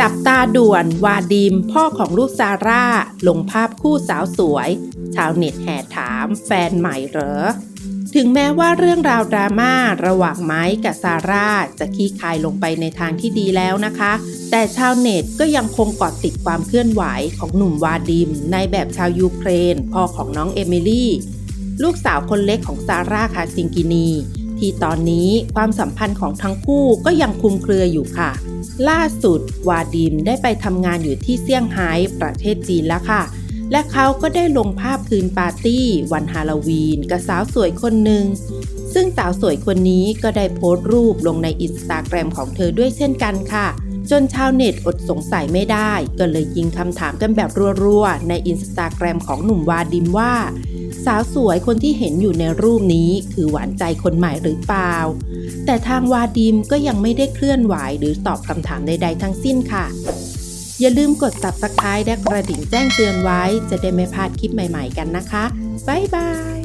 จับตาด่วนวาดิมพ่อของลูกซาร่า ลงภาพคู่สาวสวย ชาวเน็ตแห่ถามแฟนใหม่เหรอ ถึงแม้ว่าเรื่องราวดราม่าระหว่างไม้กับซาร่าจะคลี่คลายลงไปในทางที่ดีแล้วนะคะ แต่ชาวเน็ตก็ยังคงเกาะติดความเคลื่อนไหวของหนุ่มวาดิม ในแบบชาวยูเครน พ่อของน้องเอมิลี่ ลูกสาวคนเล็กของซาร่าคาซิงกินี ที่ตอนนี้ความสัมพันธ์ของทั้งคู่ก็ยังคลุมเครืออยู่ค่ะ ล่าสุดวาดิมได้ไปทำงานอยู่ที่เซี่ยงไฮ้ประเทศจีนแล้วค่ะ และเขาก็ได้ลงภาพคืนปาร์ตี้ วันฮาโลวีนกับสาวสวยคนหนึ่ง ซึ่งสาวสวยคนนี้ก็ได้โพสต์รูปลงในอินสตาแกรมของเธอด้วยเช่นกันค่ะจนชาวเน็ตอดสงสัยไม่ได้ ก็เลยยิงคำถามกันแบบรัวๆ ในอินสตาแกรมของหนุ่มวาดิมว่า สาวสวยคนที่เห็นอยู่ในรูปนี้คือหวานใจคนใหม่หรือเปล่า แต่ทางวาดิมก็ยังไม่ได้เคลื่อนไหวหรือตอบคำถามใดๆทั้งสิ้นค่ะ อย่าลืมกด subscribe และกระดิ่งแจ้งเตือนไว้ จะได้ไม่พลาดคลิปใหม่ๆกันนะคะ บ๊ายบาย